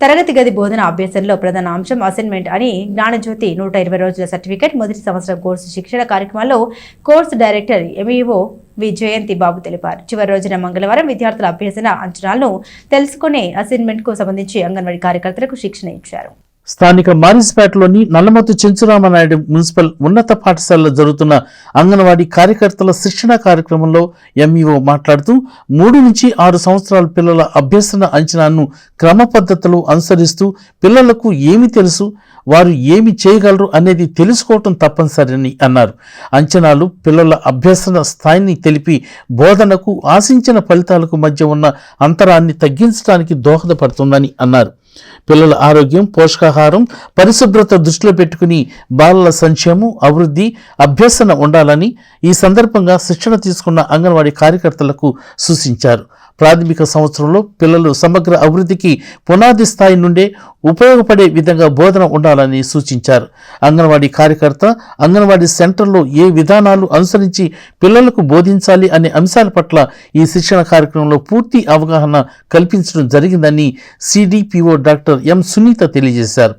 తరగతి గది బోధన అభ్యాసంలో ప్రధాన అంశం అసైన్మెంట్ అని జ్ఞానజ్యోతి నూట ఇరవై రోజుల సర్టిఫికెట్ మొదటి సంవత్సరం కోర్సు శిక్షణ కార్యక్రమంలో course director MEO V Jayanthi Babu తెలిపారు. చివరి రోజున మంగళవారం విద్యార్థుల అభ్యసన అంచనాలను తెలుసుకునే అసైన్మెంట్కు సంబంధించి అంగన్వాడీ కార్యకర్తలకు శిక్షణ ఇచ్చారు. స్థానిక మారిస్పేటలోని నల్లమత్తు చెంచురామనాయుడు మున్సిపల్ ఉన్నత పాఠశాలలో జరుగుతున్న అంగన్వాడీ కార్యకర్తల శిక్షణ కార్యక్రమంలో ఎంఈఓ మాట్లాడుతూ మూడు నుంచి ఆరు సంవత్సరాల పిల్లల అభ్యసన అంచనాను క్రమ అనుసరిస్తూ పిల్లలకు ఏమి తెలుసు వారు ఏమి చేయగలరు అనేది తెలుసుకోవటం తప్పనిసరిని అన్నారు. అంచనాలు పిల్లల అభ్యసన స్థాయిని తెలిపి బోధనకు ఆశించిన ఫలితాలకు మధ్య ఉన్న అంతరాన్ని తగ్గించడానికి దోహదపడుతుందని అన్నారు. పిల్లల ఆరోగ్యం పోషకాహారం పరిశుభ్రత దృష్టిలో పెట్టుకుని బాలల సంక్షేమం అభివృద్ధి అభ్యసన ఉండాలని ఈ సందర్భంగా శిక్షణ తీసుకున్న అంగన్వాడీ కార్యకర్తలకు సూచించారు. ప్రాథమిక సంవత్సరంలో పిల్లలు సమగ్ర అభివృద్ధికి పునాది స్థాయి నుండే ఉపయోగపడే విధంగా బోధన ఉండాలని సూచించారు. అంగన్వాడీ కార్యకర్త అంగన్వాడీ సెంటర్లో ఏ విధానాలు అనుసరించి పిల్లలకు బోధించాలి అనే అంశాల పట్ల ఈ శిక్షణ కార్యక్రమంలో పూర్తి అవగాహన కల్పించడం జరిగిందని సిడిపిఓ డాక్టర్ ఎం సునీత తెలియజేశారు.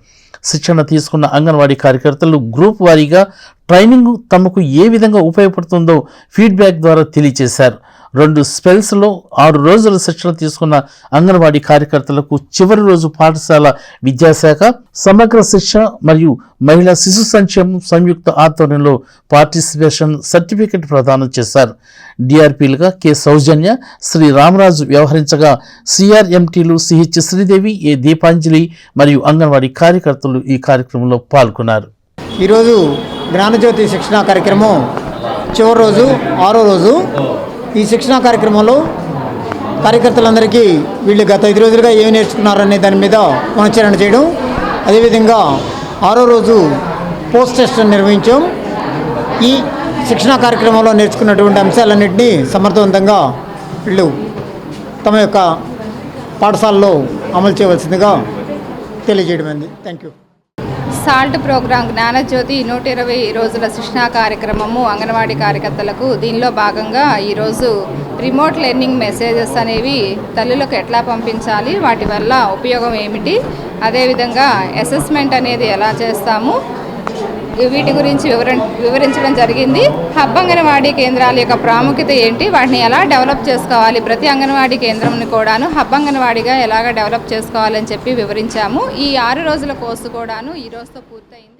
శిక్షణ తీసుకున్న అంగన్వాడీ కార్యకర్తలు గ్రూప్ వారీగా ట్రైనింగ్ తమకు ఏ విధంగా ఉపయోగపడుతుందో ఫీడ్బ్యాక్ ద్వారా తెలియజేశారు. రెండు స్పెల్స్లో ఆరు రోజుల శిక్షణ తీసుకున్న అంగన్వాడీ కార్యకర్తలకు చివరి రోజు పాఠశాల విద్యాశాఖ సమగ్ర శిక్షణ మరియు మహిళా శిశు సంక్షేమం సంయుక్త ఆధ్వర్యంలో పార్టిసిపేషన్ సర్టిఫికెట్ ప్రదానం చేశారు. డిఆర్పీలుగా కె సౌజన్య శ్రీ రామరాజు వ్యవహరించగా సిఆర్ఎంటీలు సిహెచ్ శ్రీదేవి ఏ దీపాంజలి మరియు అంగన్వాడీ కార్యకర్తలు ఈ కార్యక్రమంలో పాల్గొన్నారు. ఈరోజు జ్ఞానజ్యోతి శిక్షణ కార్యక్రమం చివరి రోజు ఆరో రోజు ఈ శిక్షణా కార్యక్రమంలో కార్యకర్తలందరికీ వీళ్ళు గత ఐదు రోజులుగా ఏమి నేర్చుకున్నారనే దాని మీద పునశ్చరణ చేయడం అదేవిధంగా ఆరో రోజు పోస్ట్ టెస్ట్ నిర్వహించాం ఈ శిక్షణా కార్యక్రమంలో నేర్చుకున్నటువంటి అంశాలన్నింటినీ సమర్థవంతంగా వీళ్ళు తమ యొక్క పాఠశాలలో అమలు చేయవలసిందిగా తెలియజేయడం thank you salt program Gnanajyothi నూట ఇరవై రోజుల శిక్షణా కార్యక్రమము అంగన్వాడీ కార్యకర్తలకు. దీనిలో భాగంగా ఈరోజు రిమోట్ లెర్నింగ్ మెసేజెస్ అనేవి తల్లులకు ఎట్లా పంపించాలి? వాటి వల్ల ఉపయోగం ఏమిటి? అదేవిధంగా అసెస్మెంట్ అనేది ఎలా చేస్తాము? వీటి గురించి వివర వివరించడం జరిగింది. హబ్ అంగన్వాడీ కేంద్రాల యొక్క ప్రాముఖ్యత ఏంటి? వాటిని ఎలా డెవలప్ చేసుకోవాలి? ప్రతి అంగన్వాడీ కేంద్రంని కూడాను హబ్ అంగన్వాడీగా ఎలాగ డెవలప్ చేసుకోవాలని చెప్పి వివరించాము. ఈ ఆరు రోజుల కోర్సు కూడాను ఈ రోజుతో పూర్తయింది.